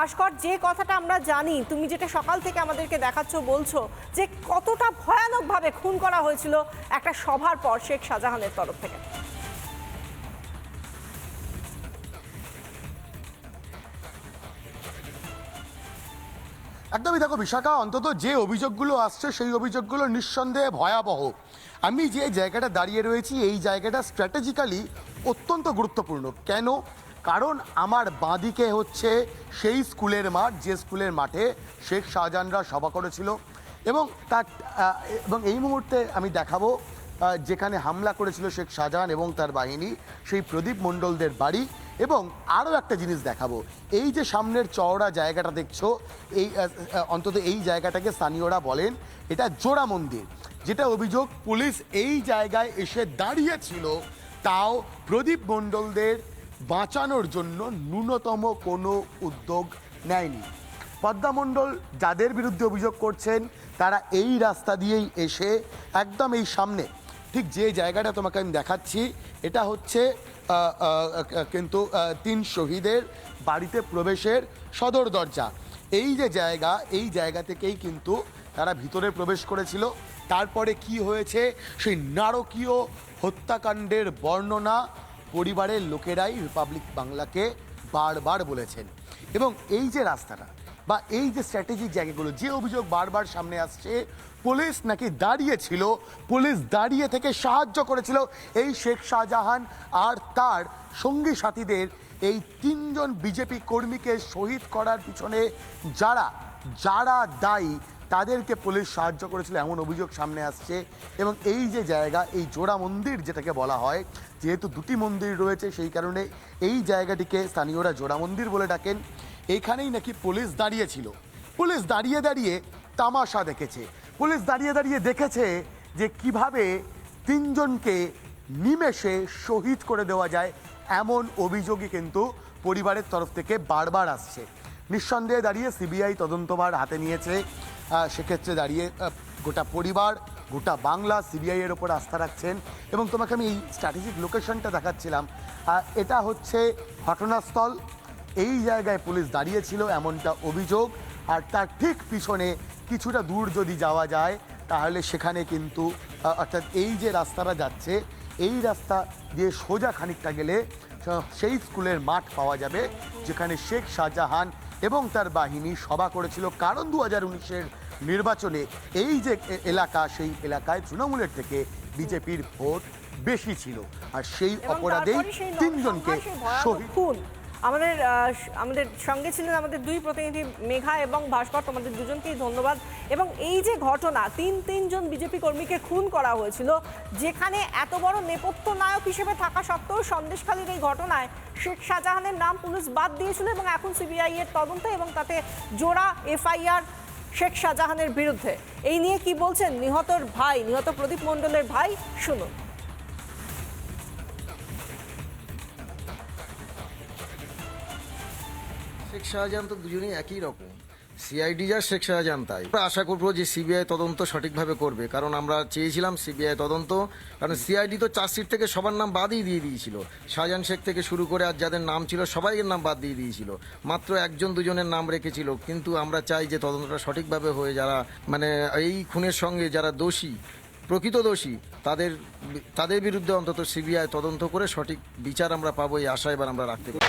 ভাস্কর, যে কথাটা আমরা জানি, তুমি যেটা সকাল থেকে আমাদেরকে দেখাচ্ছ, বলছো, যে কতটা ভয়ানকভাবে খুন করা হয়েছিল একটা সভার পর শেখ শাহজাহানের তরফ থেকে। একদমই দেখো, বিশাখা, অন্তত যে অভিযোগগুলো আসছে, সেই অভিযোগগুলো নিঃসন্দেহে ভয়াবহ। আমি যে জায়গাটা দাঁড়িয়ে রয়েছি, এই জায়গাটা স্ট্র্যাটেজিক্যালি অত্যন্ত গুরুত্বপূর্ণ। কেন? কারণ আমার বাঁদিকে হচ্ছে সেই স্কুলের মাঠ, যে স্কুলের মাঠে শেখ শাহজাহানরা সভা করেছিল। এবং তার এবং এই মুহূর্তে আমি দেখাবো যেখানে হামলা করেছিল শেখ শাহজাহান এবং তার বাহিনী, সেই প্রদীপ মণ্ডলদের বাড়ি। এবং আরও একটা জিনিস দেখাবো, এই যে সামনের চওড়া জায়গাটা দেখছ, এই অন্তত এই জায়গাটাকে স্থানীয়রা বলেন, এটা জোড়া মন্দির। যেটা অভিযোগ, পুলিশ এই জায়গায় এসে দাঁড়িয়েছিল, তাও প্রদীপ মণ্ডলদের বাঁচানোর জন্য ন্যূনতম কোনো উদ্যোগ নেয়নি। পদ্মামণ্ডল যাদের বিরুদ্ধে অভিযোগ করছেন, তারা এই রাস্তা দিয়েই এসে একদম এই সামনে, ঠিক যে জায়গাটা তোমাকে আমি দেখাচ্ছি, এটা হচ্ছে কিন্তু তিন শহীদের বাড়িতে প্রবেশের সদর দরজা। এই যে জায়গা, এই জায়গা থেকেই কিন্তু তারা ভিতরে প্রবেশ করেছিল। তারপরে কি হয়েছে? সেই নারকীয় হত্যাকাণ্ডের বর্ণনা পরিবারের লোকেরাই রিপাবলিক বাংলাকে বারবার বলেছেন। এবং এই যে রাস্তাটা বা এই যে স্ট্র্যাটেজিক জায়গাগুলো, যে অভিযোগ বারবার সামনে আসছে, পুলিশ নাকি দাঁড়িয়ে ছিল পুলিশ দাঁড়িয়ে থেকে সাহায্য করেছিল। এই শেখ শাহজাহান আর তার সঙ্গী সাথীদের, এই তিনজন বিজেপি কর্মীকে শহীদ করার পিছনে যারা যারা দায়ী তাদেরকে পুলিশ সাহায্য করেছিল, এমন অভিযোগ সামনে আসছে। এবং এই যে জায়গা, এই জোড়া মন্দির যেটাকে বলা হয়, যেহেতু দুটি মন্দির রয়েছে, সেই কারণে এই জায়গাটিকে স্থানীয়রা জোড়া মন্দির বলে ডাকেন। এখানেই নাকি পুলিশ দাঁড়িয়েছিল পুলিশ দাঁড়িয়ে দাঁড়িয়ে তামাশা দেখেছে। পুলিশ দাঁড়িয়ে দাঁড়িয়ে দেখেছে যে কীভাবে তিনজনকে নিমেষে শহীদ করে দেওয়া যায়, এমন অভিযোগই কিন্তু পরিবারের তরফ থেকে বারবার আসছে। নিঃসন্দেহে দাঁড়িয়ে সিবিআই তদন্তভার হাতে নিয়েছে। সেক্ষেত্রে দাঁড়িয়ে গোটা পরিবার, গোটা বাংলা সিবিআই এর ওপর আস্থা রাখছেন। এবং তোমাকে আমি এই স্ট্র্যাটেজিক লোকেশনটা দেখাচ্ছিলাম। এটা হচ্ছে ঘটনাস্থল। এই জায়গায় পুলিশ দাঁড়িয়েছিল, এমনটা অভিযোগ। আর তার ঠিক পিছনে কিছুটা দূর যদি যাওয়া যায়, তাহলে সেখানে কিন্তু অর্থাৎ এই যে রাস্তাটা যাচ্ছে, এই রাস্তা দিয়ে সোজা খানিকটা গেলে সেই স্কুলের মাঠ পাওয়া যাবে, যেখানে শেখ শাহজাহান এবং তার বাহিনী সভা করেছিল কারণ দু হাজার উনিশের নির্বাচনে এই যে এলাকা সেই এলাকায় তৃণমূলের থেকে বিজেপির ভোট বেশি ছিল। আর সেই অপরাধেই তিনজনকে শহীদ আমাদের আমাদের সঙ্গে ছিলেন আমাদের দুই প্রতিনিধি মেঘা এবং ভাস্কর। তোমাদের দুজনকেই ধন্যবাদ। এবং এই যে ঘটনা, তিন তিনজন বিজেপি কর্মীকে খুন করা হয়েছিল, যেখানে এত বড় নেপথ্য নায়ক হিসেবে থাকা সত্ত্বেও সন্দেশখালীর এই ঘটনায় শেখ শাহজাহানের নাম পুলিশ বাদ দিয়েছিল এবং এখন সিবিআই এর তদন্ত এবং তাতে জোড়া এফআইআর শেখ শাহজাহানের বিরুদ্ধে। এই নিয়ে কি বলছেন নিহতর ভাই, নিহত প্রদীপ মণ্ডলের ভাই? শুনুন। শেখ শাহজাহান তো দুজনেই একই রকম। সিআইডি যা শেখ শাহজাহান তাই। আমরা আশা করব যে সিবিআই তদন্ত সঠিকভাবে করবে, কারণ আমরা চেয়েছিলাম সিবিআই তদন্ত, কারণ সিআইডি তো চার্জশিট থেকে সবার নাম বাদই দিয়ে দিয়েছিল। শাহজাহান শেখ থেকে শুরু করে আর যাদের নাম ছিল সবাইয়ের নাম বাদ দিয়ে দিয়েছিল। মাত্র একজন দুজনের নাম রেখেছিল, কিন্তু আমরা চাই যে তদন্তটা সঠিকভাবে হয়ে যারা মানে এই খুনের সঙ্গে যারা দোষী, প্রকৃত দোষী, তাদের তাদের বিরুদ্ধে অন্তত সিবিআই তদন্ত করে সঠিক বিচার আমরা পাবো, এই আশা এবার আমরা রাখতে পারি।